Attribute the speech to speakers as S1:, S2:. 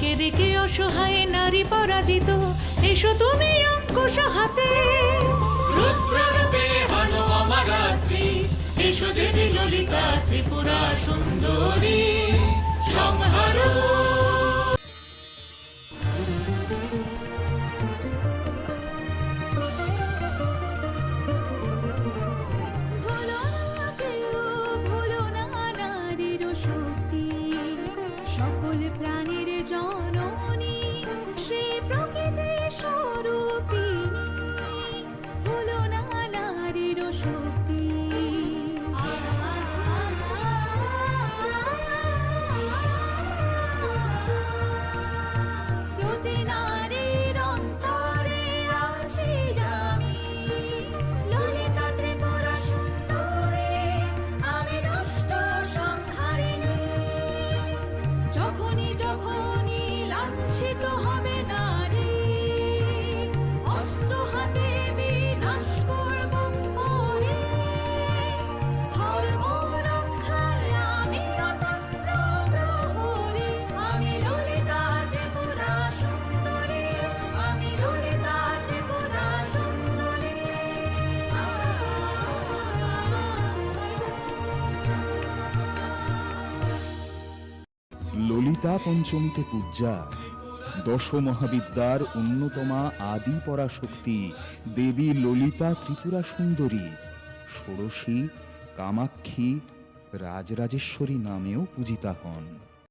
S1: দিকে দিকে অসহায় নারী পরাজিত? এসো তুমি অঙ্কুশ হাতে। দেবী ললিতা ত্রিপুরা সুন্দরী।
S2: সকল প্রাণীর জননী সে প্রকৃতি লাঞ্ছিত হবে নারী
S3: ললিতা পঞ্চমীতে পূজা। দশ মহাবিদ্যার অন্যতমা আদি পরাশক্তি দেবী ললিতা ত্রিপুরা সুন্দরী। ষোড়শী কামাক্ষী রাজরাজেশ্বরী নামেও পূজিতা হন।